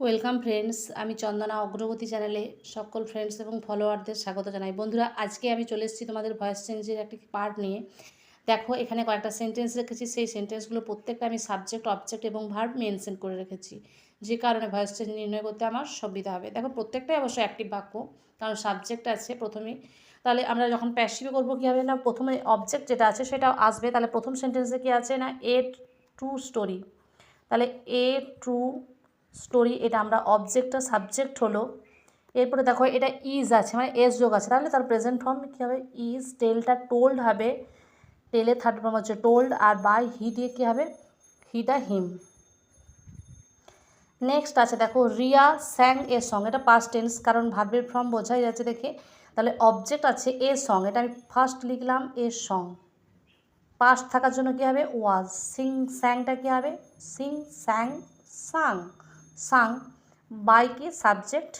Welcome friends, আমি চন্দনা অগ্রগতি চ্যানেলে সকল ফ্রেন্ডস এবং ফলোয়ারদের স্বাগত জানাই। বন্ধুরা, আজকে আমি চলে এসেছি তোমাদের ভয়েস চেঞ্জের একটি পার্ট নিয়ে। দেখো, এখানে কয়েকটা সেন্টেন্স রেখেছি, সেই সেন্টেন্সগুলো প্রত্যেকটা আমি সাবজেক্ট অবজেক্ট এবং ভার্ব মেনশন করে রেখেছি। যে কারণে ভয়েস চেঞ্জ নির্ণয় করতে আমার সুবিধা হবে। দেখো, প্রত্যেকটাই অবশ্যই অ্যাক্টিভ বাক্য, কারণ সাবজেক্ট আছে প্রথমেই তাহলে আমরা যখন প্যাসিভে করব, কী হবে না? প্রথমে অবজেক্ট যেটা আছে সেটা আসবে। তাহলে প্রথম সেন্টেন্সে কী আছে না? এ ট্রু স্টোরি তাহলে এ ট্রু স্টোরি এটা আমরা অবজেক্টটা সাবজেক্ট হলো। এরপরে দেখো, এটা ইজ আছে মানে এস যোগ আছে। তাহলে তার প্রেজেন্ট ফর্ম কী হবে? ইজ টেলটা টোল্ড হবে। টেলে থার্ড ফর্ম হচ্ছে টোল্ড আর বাই হি দিয়ে কী হবে? হিটা হিম নেক্সট আছে, দেখো, রিয়া স্যাং এ সং এটা পাস্ট টেন্স কারণ ভার্বের ফর্ম বোঝাই যাচ্ছে দেখে। তাহলে অবজেক্ট আছে এ সং এটা আমি ফার্স্ট লিখলাম এ সং পাস্ট থাকার জন্য কী হবে? ওয়াজ সিং স্যাংটা কী হবে? Sing sang, sang. Sang by কি সাবজেক্ট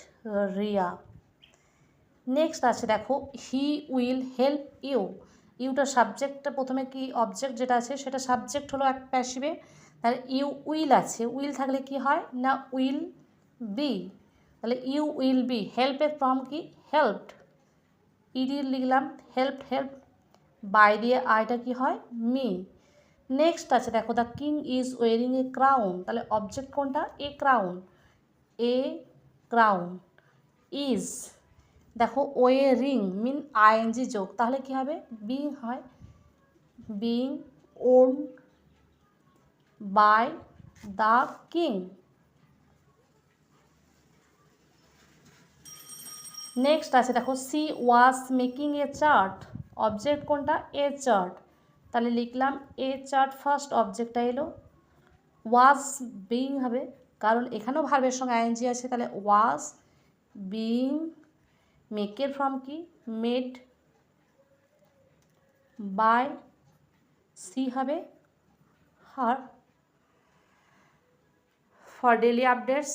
রিয়া। নেক্সট আছে দেখো, হি উইল হেল্প ইউ। ইউটা সাবজেক্টটা প্রথমে কি অবজেক্ট যেটা আছে, সেটা সাবজেক্ট হলো এক প্যাসিভে তাহলে ইউ উইল আছে। উইল থাকলে কি হয়? না, উইল বি। তাহলে ইউ উইল বি। হেল্পের ফর্ম কি? হেল্পড। ইডি লিখলাম হেল্প হেল্প বাই দিয়ে আইটা কি হয়? মি। নেক্সট আছে, দেখো the king is wearing a crown তাহলে অবজেক্ট কোনটা? A crown a crown is দেখো ওয়ে রিং মিন আইএনজি যোগ। তাহলে কি হবে? বিং হয় being worn by the king next আছে, দেখো she was making a chart object কোনটা? এ চার্ট তাহলে লিখলাম, এ চার্ট ফার্স্ট অবজেক্টটা এলো। ওয়াজ বিং হবে। কারণ এখানেও ভার্বের সঙ্গে আইএনজি আছে। তাহলে ওয়াজ বিং মেকের ফর্ম কি? মেড বাই সি হবে। Her for daily updates